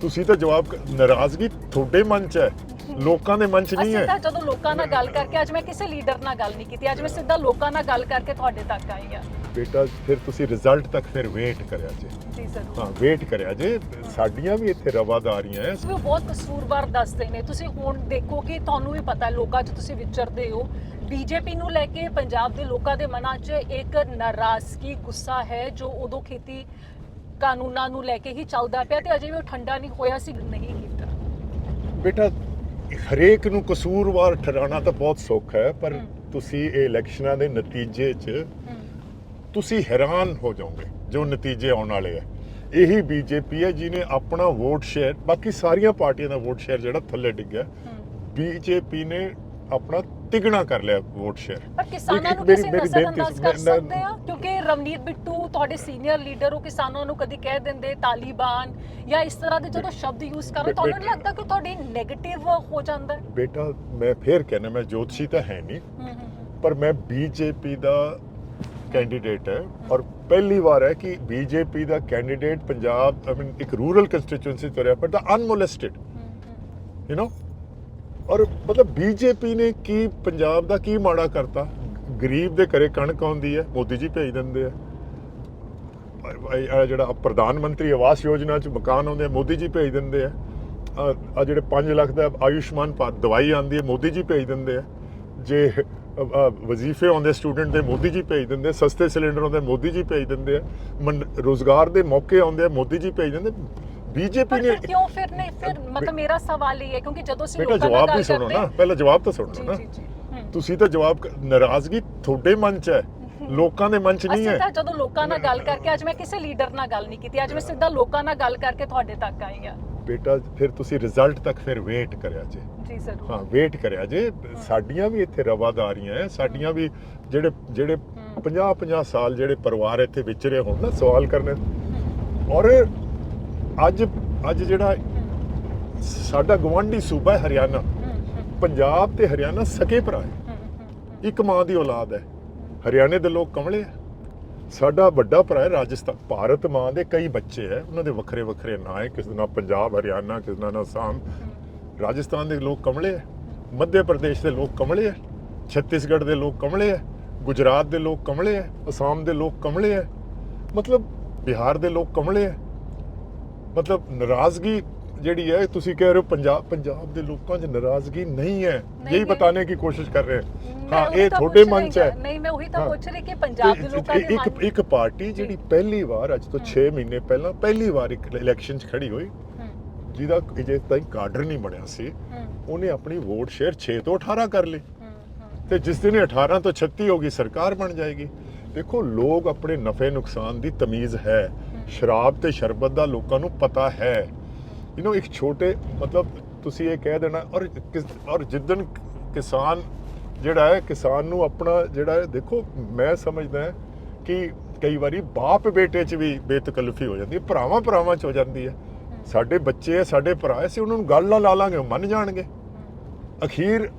ਤੁਸੀਂ ਤਾਂ ਜਵਾਬ ਨਾਰਾਜ਼ਗੀ ਤੁਹਾਡੇ ਮਨ 'ਚ ਹੈ। ਲੋਕਾਂ ਦੇ ਮਨ 'ਚ ਨਹੀਂ ਅਸੀਂ ਹੈ। ਤਾਂ ਜਦੋਂ ਲੋਕਾਂ ਨਾਲ ਗੱਲ ਕਰਕੇ ਅੱਜ ਮੈਂ ਕਿਸੇ ਲੀਡਰ ਨਾਲ ਗੱਲ ਨਹੀਂ ਕੀਤੀ ਅੱਜ ਮੈਂ ਸਿੱਧਾ ਲੋਕਾਂ ਨਾਲ ਗੱਲ ਕਰਕੇ ਤੁਹਾਡੇ ਤੱਕ ਆਈ ਹਾਂ। ਬੇਟਾ ਫਿਰ ਤੁਸੀਂ ਰਿਜ਼ਲਟ ਤੱਕ ਫਿਰ ਵੇਟ ਕਰਿਆ ਜੇ। ਹਾਂ ਵੇਟ ਕਰਿਆ ਜੇ। ਸਾਡੀਆਂ ਵੀ ਇੱਥੇ ਰਵਾਦਾਰੀਆਂ ਵੀ ਉਹ ਬਹੁਤ ਕਸੂਰਵਾਰ ਦੱਸਦੇ ਨੇ। ਤੁਸੀਂ ਹੁਣ ਦੇਖੋ ਕਿ ਤੁਹਾਨੂੰ ਵੀ ਪਤਾ ਲੋਕਾਂ 'ਚ ਤੁਸੀਂ ਵਿਚਰਦੇ ਹੋ। ਬੀਜੇਪੀ ਨੂੰ ਲੈ ਕੇ ਪੰਜਾਬ ਦੇ ਲੋਕਾਂ ਦੇ ਮਨਾਂ 'ਚ ਇੱਕ ਨਾਰਾਜ਼ਗੀ ਗੁੱਸਾ ਹੈ ਜੋ ਉਦੋਂ ਖੇਤੀ ਕਾਨੂੰਨਾਂ ਨੂੰ ਲੈ ਕੇ ਹੀ ਚੱਲਦਾ ਪਿਆ ਤੇ ਅਜੇ ਵੀ ਉਹ ਠੰਡਾ ਨਹੀਂ ਹੋਇਆ ਸੀ ਨਹੀਂ ਕੀਤਾ। ਬੇਟਾ ਹਰੇਕ ਨੂੰ ਕਸੂਰਵਾਰ ਠਹਿਰਾਉਣਾ ਤਾਂ ਬਹੁਤ ਸੌਖਾ ਹੈ ਪਰ। ਤੁਸੀਂ ਇਹ ਇਲੈਕਸ਼ਨਾਂ ਦੇ ਨਤੀਜੇ 'ਚ ਤੁਸੀਂ ਹੈਰਾਨ ਹੋ ਜਾਓਗੇ ਜੋ ਨਤੀਜੇ ਆਉਣ ਵਾਲੇ ਆ। ਇਹੀ ਬੀਜੇਪੀ ਹੈ ਜਿਹਨੇ ਆਪਣਾ ਵੋਟ ਸ਼ੇਅਰ ਬਾਕੀ ਸਾਰੀਆਂ ਪਾਰਟੀਆਂ ਦਾ ਵੋਟ ਸ਼ੇਅਰ ਜਿਹੜਾ ਥੱਲੇ ਡਿੱਗਿਆ। ਬੀਜੇਪੀ ਨੇ ਆਪਣਾ ਤਿਗਣਾ ਕਰ ਲਿਆ ਵੋਟ ਸ਼ੇਅਰ। ਪਰ ਕਿਸਾਨਾਂ ਨੂੰ ਕਿਸੇ ਨਜ਼ਰ ਅੰਦਾਜ਼ ਕਰ ਸਕਦੇ ਆ? ਰਵਨੀਤ ਬਿੱਟੂ ਤੁਹਾਡੇ ਸੀਨੀਅਰ ਲੀਡਰ ਹੋ ਕਿਸਾਨਾਂ ਨੂੰ ਕਦੀ ਕਹਿ ਦਿੰਦੇ ਤਾਲਿਬਾਨ ਜਾਂ ਇਸ ਤਰ੍ਹਾਂ ਦੇ ਜਦੋਂ ਸ਼ਬਦ ਯੂਜ਼ ਕਰੋ ਤੁਹਾਨੂੰ ਨਹੀਂ ਲੱਗਦਾ ਕਿ ਤੁਹਾਡੇ 네ਗੇਟਿਵ ਹੋ ਜਾਂਦਾ? ਬੇਟਾ ਮੈਂ ਫੇਰ ਕਹਿੰਦਾ ਮੈਂ ਜੋਤਸ਼ੀ ਤਾਂ ਹੈ ਨਹੀਂ ਪਰ ਮੈਂ ਬੀਜੇਪੀ ਦਾ ਕੈਂਡੀਡੇਟ ਹੈ ਔਰ ਪਹਿਲੀ ਵਾਰ ਹੈ ਕਿ ਬੀਜੇਪੀ ਦਾ ਕੈਂਡੀਡੇਟ ਪੰਜਾਬ ਆਈ ਮੀਨ ਇੱਕ ਰੂਰਲ ਕੰਸਟੀਟਿਊਐਂਸੀ ਤੋਂ ਰਿਹਾ ਪਰ ਦਾ ਅਨਮੋਲੈਸਟਡ ਯੂ نو ਔਰ ਮਤਲਬ ਬੀਜੇਪੀ ਨੇ ਕੀ ਪੰਜਾਬ ਦਾ ਕੀ ਮਾੜਾ ਕਰਤਾ? ਗਰੀਬ ਦੇ ਘਰੇ ਕਣਕ ਆਉਂਦੀ ਹੈ ਮੋਦੀ ਜੀ ਭੇਜ ਦਿੰਦੇ ਆ। ਇਹ ਜਿਹੜਾ ਪ੍ਰਧਾਨ ਮੰਤਰੀ ਆਵਾਸ ਯੋਜਨਾ ਚ ਮਕਾਨ ਆਉਂਦੇ ਆ ਮੋਦੀ ਜੀ ਭੇਜ ਦਿੰਦੇ ਆ। ਆ ਜਿਹੜੇ 5 ਲੱਖ ਦਾ ਆਯੁਸ਼ਮਾਨ ਦਵਾਈ ਆਉਂਦੀ ਹੈ ਮੋਦੀ ਜੀ ਭੇਜ ਦਿੰਦੇ ਆ। ਜੇ ਵਜ਼ੀਫੇ ਆਉਂਦੇ ਸਟੂਡੈਂਟ ਦੇ ਮੋਦੀ ਜੀ ਭੇਜ ਦਿੰਦੇ ਸਸਤੇ ਸਿਲੰਡਰ ਆਉਂਦੇ ਮੋਦੀ ਜੀ ਭੇਜ ਦਿੰਦੇ ਆ। ਰੋਜ਼ਗਾਰ ਦੇ ਮੌਕੇ ਆਉਂਦੇ ਆ ਮੋਦੀ ਜੀ ਭੇਜ ਦਿੰਦੇ ਬੀਜੇਪੀ ਨੇ ਕਿਉਂ? ਫਿਰ ਨਹੀਂ ਫਿਰ ਮਤਲਬ ਮੇਰਾ ਸਵਾਲ ਇਹ ਹੈ ਕਿਉਂਕਿ ਜਦੋਂ ਅਸੀਂ ਲੋਕਾਂ ਨਾਲ ਜਵਾਬ ਗੱਲ ਵੀ ਸੁਣੋ ਕਰਦੇ ਨਾ ਪਹਿਲਾਂ ਜਵਾਬ ਤਾਂ ਸੁਣੋ ਨਾ। ਤੁਸੀਂ ਤਾਂ ਜਵਾਬ ਕ- ਨਾਰਾਜ਼ਗੀ ਤੁਹਾਡੇ ਮਨ 'ਚ ਹੈ। ਲੋਕਾਂ ਦੇ ਮਨ 'ਚ ਨਹੀਂ ਅਸੀਂ ਹੈ। ਤਾਂ ਜਦੋਂ ਲੋਕਾਂ ਨਾਲ ਗੱਲ ਕਰਕੇ ਅੱਜ ਮੈਂ ਕਿਸੇ ਲੀਡਰ ਨਾਲ ਗੱਲ ਨਹੀਂ ਕੀਤੀ ਅੱਜ ਮੈਂ ਸਿੱਧਾ ਲੋਕਾਂ ਨਾਲ ਗੱਲ ਕਰਕੇ ਤੁਹਾਡੇ ਤੱਕ ਆਈ ਹਾਂ। ਬੇਟਾ ਫਿਰ ਤੁਸੀਂ ਰਿਜ਼ਲਟ ਤੱਕ ਫਿਰ ਵੇਟ ਕਰਿਆ ਜੇ। ਜੀ ਜ਼ਰੂਰ। ਹਾਂ ਵੇਟ ਕਰਿਆ ਜੇ। ਸਾਡੀਆਂ ਵੀ ਇੱਥੇ ਰਵਾਦਾਰੀਆਂ ਹੈ ਸਾਡੀਆਂ ਵੀ ਜਿਹੜੇ ਜਿਹੜੇ 50 50 ਸਾਲ ਜਿਹੜੇ ਪਰਿਵਾਰ ਇੱਥੇ ਵਿਚਰੇ ਹੋਣ ਨਾ ਸਵਾਲ ਕਰਨੇ। ਔਰ ਅੱਜ ਅੱਜ ਜਿਹੜਾ ਸਾਡਾ ਗਵਾਂਢੀ ਸੂਬਾ ਹੈ ਹਰਿਆਣਾ। ਪੰਜਾਬ ਤੇ ਹਰਿਆਣਾ ਸਕੇ ਭਰਾ ਹੈ। ਇੱਕ ਮਾਂ ਦੀ ਔਲਾਦ ਹੈ। ਹਰਿਆਣੇ ਦੇ ਲੋਕ ਕਮਲੇ ਆ। ਸਾਡਾ ਵੱਡਾ ਭਰਾ ਹੈ ਰਾਜਸਥਾਨ। ਭਾਰਤ ਮਾਂ ਦੇ ਕਈ ਬੱਚੇ ਹੈ। ਉਹਨਾਂ ਦੇ ਵੱਖਰੇ ਵੱਖਰੇ ਨਾਂ ਹੈ। ਕਿਸੇ ਦਾ ਨਾਂ ਪੰਜਾਬ, ਹਰਿਆਣਾ, ਕਿਸੇ ਦਾ ਨਾਂ ਅਸਾਮ। ਰਾਜਸਥਾਨ ਦੇ ਲੋਕ ਕਮਲੇ ਹੈ। ਮੱਧ ਪ੍ਰਦੇਸ਼ ਦੇ ਲੋਕ ਕਮਲੇ ਹੈ। ਛੱਤੀਸਗੜ੍ਹ ਦੇ ਲੋਕ ਕਮਲੇ ਹੈ। ਗੁਜਰਾਤ ਦੇ ਲੋਕ ਕਮਲੇ ਹੈ। ਅਸਾਮ ਦੇ ਲੋਕ ਕਮਲੇ ਹੈ। ਮਤਲਬ ਬਿਹਾਰ ਦੇ ਲੋਕ ਕਮਲੇ ਹੈ। ਮਤਲਬ ਨਾਰਾਜ਼ਗੀ ਜਿਹੜੀ ਹੈ ਤੁਸੀਂ ਕਹਿ ਰਹੇ ਹੋ ਪੰਜਾਬ ਪੰਜਾਬ ਦੇ ਲੋਕਾਂ 'ਚ ਨਾਰਾਜ਼ਗੀ ਨਹੀਂ ਹੈ। ਨਹੀਂ, ਯਹੀ ਨਹੀਂ। बताने की कोशिश कर ਹਾਂ, ਇਹ ਤਾਂ ਤੁਹਾਡੇ ਮਨ 'ਚ ਹੈ। ਨਹੀਂ ਮੈਂ ਉਹੀ ਤਾਂ ਪੁੱਛ ਰਹੀ ਕਿ ਪੰਜਾਬ ਦੇ ਲੋਕਾਂ ਦੇ ਇੱਕ ਇੱਕ ਪਾਰਟੀ ਜਿਹੜੀ ਪਹਿਲੀ ਵਾਰ ਅੱਜ ਤੋਂ 6 ਮਹੀਨੇ ਪਹਿਲਾਂ ਪਹਿਲੀ ਵਾਰ ਇੱਕ ਇਲੈਕਸ਼ਨ 'ਚ ਖੜੀ ਹੋਈ ਜਿਹਦਾ ਅਜੇ ਤਾਈਂ ਕਾਡਰ ਨਹੀਂ ਬਣਿਆ ਸੀ। ਉਹਨੇ ਆਪਣੀ ਵੋਟ ਸ਼ੇਅਰ 6 ਤੋਂ 18 ਕਰ ਲਈ। ਤੇ ਜਿਸ ਦਿਨ ਇਹ 18 ਤੋਂ 36 ਹੋ ਗਈ ਸਰਕਾਰ ਬਣ ਜਾਏਗੀ। ਦੇਖੋ ਲੋਕ ਆਪਣੇ ਨਫੇ ਨੁਕਸਾਨ ਦੀ ਤਮੀਜ਼ ਹੈ। ਸ਼ਰਾਬ ਤੇ ਸ਼ਰਬਤ ਦਾ ਲੋਕਾਂ ਨੂੰ ਪਤਾ ਹੈ। ਯੂ نو ਇੱਕ ਛੋਟੇ, ਮਤਲਬ ਤੁਸੀਂ ਇਹ ਕਹਿ ਦੇਣਾ, ਔਰ ਕਿਸ- ਔਰ ਜਿੱਦਨ ਕਿਸਾਨ ਜਿਹੜਾ ਹੈ, ਕਿਸਾਨ ਨੂੰ ਆਪਣਾ ਜਿਹੜਾ ਹੈ, ਦੇਖੋ, ਮੈਂ ਸਮਝਦਾ ਹਾਂ ਕਿ ਕਈ ਵਾਰੀ ਬਾਪ ਬੇਟੇ 'ਚ ਵੀ ਬੇਤਕਲਫੀ ਹੋ ਜਾਂਦੀ ਹੈ, ਭਰਾਵਾਂ ਭਰਾਵਾਂ 'ਚ ਹੋ ਜਾਂਦੀ ਹੈ। ਸਾਡੇ ਬੱਚੇ ਸਾਡੇ ਭਰਾ ਹੈ, ਅਸੀਂ ਉਹਨਾਂ ਨੂੰ ਗੱਲ ਨਾਲ ਲਾ ਲਾਂਗੇ, ਉਹ ਮੰਨ ਜਾਣਗੇ। ਅਖੀਰ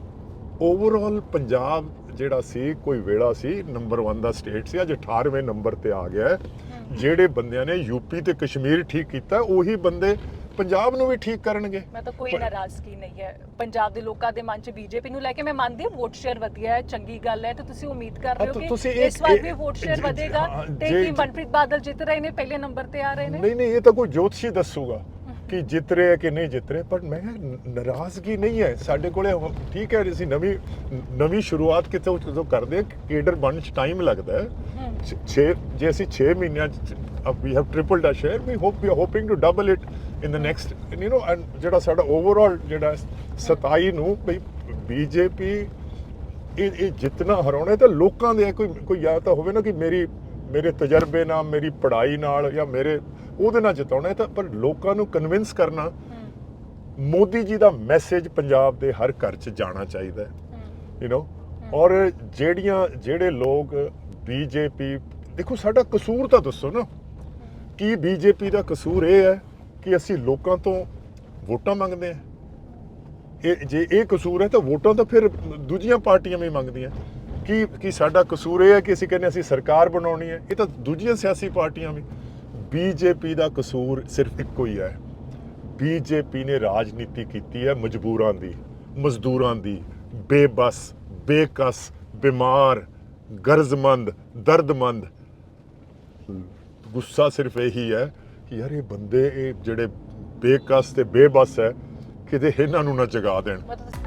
ਓਵਰਆਲ ਪੰਜਾਬ ਜਿਹੜਾ ਸੀ, ਕੋਈ ਵੇਲਾ ਸੀ ਨੰਬਰ 1 ਦਾ ਸਟੇਟ ਸੀ, ਅੱਜ 18ਵੇਂ ਨੰਬਰ ਤੇ ਆ ਗਿਆ ਜਿਹੜੇ ਬੰਦਿਆਂ ਨੇ ਯੂਪੀ ਤੇ ਕਸ਼ਮੀਰ ਠੀਕ ਕੀਤਾ, ਉਹੀ ਬੰਦੇ ਪੰਜਾਬ ਨੂੰ ਵੀ ਠੀਕ ਕਰਨਗੇ। ਮੈਂ ਤਾਂ ਕੋਈ ਨਾਰਾਜ਼ਗੀ ਨਹੀਂ ਹੈ। ਪੰਜਾਬ ਦੇ ਲੋਕਾਂ ਦੇ ਮਨ 'ਚ ਬੀਜੇਪੀ ਨੂੰ ਲੈ ਕੇ ਮੈਂ ਮੰਨਦੀ ਹਾਂ ਵੋਟ ਸ਼ੇਅਰ ਵਧੀਆ ਹੈ ਚੰਗੀ ਗੱਲ ਹੈ ਤੇ ਤੁਸੀਂ ਉਮੀਦ ਕਰ ਰਹੇ ਹਾਂ, ਕਿ ਇਸ ਵਾਰ ਵੀ ਵੋਟ ਸ਼ੇਅਰ ਵਧੇਗਾ ਤੇ ਕੀ ਮਨਪ੍ਰੀਤ ਬਾਦਲ ਜਿੱਤ ਰਹੇ ਨੇ ਪਹਿਲੇ ਨੰਬਰ ਤੇ ਆ ਰਹੇ ਨੇ? ਨਹੀਂ ਨਹੀਂ ਇਹ ਤਾਂ ਕੋਈ ਜੋਤਸ਼ੀ ਦੱਸੂਗਾ ਕਿ ਜਿੱਤ ਰਹੇ ਕਿ ਨਹੀਂ ਜਿੱਤ ਰਹੇ ਪਰ ਮੈਂ ਨਾਰਾਜ਼ਗੀ ਨਹੀਂ ਹੈ। ਸਾਡੇ ਕੋਲੇ ਠੀਕ ਹੈ ਅਸੀਂ ਨਵੀਂ ਨਵੀਂ ਸ਼ੁਰੂਆਤ ਕਿਤੇ ਜਦੋਂ ਕਰਦੇ ਕੇਡਰ ਬਣਨ ਚ ਟਾਈਮ ਲੱਗਦਾ ਹੈ। ਹਮ, 6 ਜੇ ਅਸੀਂ 6 ਮਹੀਨਿਆਂ ਚ we have tripled a share we hope we are hoping to double it In the next you know and ਜਿਹੜਾ ਸਾਡਾ ਓਵਰਆਲ ਜਿਹੜਾ 27 ਨੂੰ ਵੀ ਬੀਜੇਪੀ ਇਹ ਇਹ ਜਿੱਤਣਾ ਹਰਾਉਣਾ ਇਹ ਤਾਂ ਲੋਕਾਂ ਦੇ ਹੈ। ਕੋਈ ਕੋਈ ਜਾਂ ਤਾਂ ਹੋਵੇ ਨਾ ਕਿ ਮੇਰੀ ਮੇਰੇ ਤਜਰਬੇ ਨਾਲ ਮੇਰੀ ਪੜ੍ਹਾਈ ਨਾਲ ਜਾਂ ਮੇਰੇ ਉਹਦੇ ਨਾਲ ਜਿਤਾਉਣਾ ਇਹ ਤਾਂ ਪਰ ਲੋਕਾਂ ਨੂੰ ਕਨਵਿੰਸ ਕਰਨਾ ਹਮ, ਮੋਦੀ ਜੀ ਦਾ ਮੈਸੇਜ ਪੰਜਾਬ ਦੇ ਹਰ ਘਰ 'ਚ ਜਾਣਾ ਚਾਹੀਦਾ ਹੈ ਹਮ, ਯੂ نو ਔਰ ਜਿਹੜੀਆਂ ਜਿਹੜੇ ਲੋਕ ਬੀਜੇਪੀ ਦੇਖੋ ਸਾਡਾ ਕਸੂਰ ਤਾਂ ਦੱਸੋ ਨਾ ਕੀ ਬੀਜੇਪੀ ਦਾ ਕਸੂਰ ਇਹ ਹੈ ਕਿ ਅਸੀਂ ਲੋਕਾਂ ਤੋਂ ਵੋਟਾਂ ਮੰਗਦੇ ਹਾਂ। ਇਹ ਜੇ ਇਹ ਕਸੂਰ ਹੈ ਤਾਂ ਵੋਟਾਂ ਤਾਂ ਫਿਰ ਦੂਜੀਆਂ ਪਾਰਟੀਆਂ ਵੀ ਮੰਗਦੀਆਂ। ਕੀ ਕੀ ਸਾਡਾ ਕਸੂਰ ਇਹ ਹੈ ਕਿ ਅਸੀਂ ਕਹਿੰਦੇ ਅਸੀਂ ਸਰਕਾਰ ਬਣਾਉਣੀ ਹੈ। ਇਹ ਤਾਂ ਦੂਜੀਆਂ ਸਿਆਸੀ ਪਾਰਟੀਆਂ ਵੀ। ਬੀਜੇਪੀ ਦਾ ਕਸੂਰ ਸਿਰਫ ਇੱਕੋ ਹੀ ਹੈ। ਬੀਜੇਪੀ ਨੇ ਰਾਜਨੀਤੀ ਕੀਤੀ ਹੈ ਮਜਬੂਰਾਂ ਦੀ, ਮਜ਼ਦੂਰਾਂ ਦੀ। ਬੇਬਸ, ਬੇਕਸ, ਬਿਮਾਰ, ਗਰਜ਼ਮੰਦ, ਦਰਦਮੰਦ। ਗੁੱਸਾ ਸਿਰਫ ਇਹੀ ਹੈ ਕਿ ਯਾਰ ਇਹ ਬੰਦੇ, ਇਹ ਜਿਹੜੇ ਬੇਕਸ ਤੇ ਬੇਬਸ ਹੈ, ਕਿਤੇ ਇਹਨਾਂ ਨੂੰ ਨਾ ਜਗਾ ਦੇਣ। ਮਤਲਬ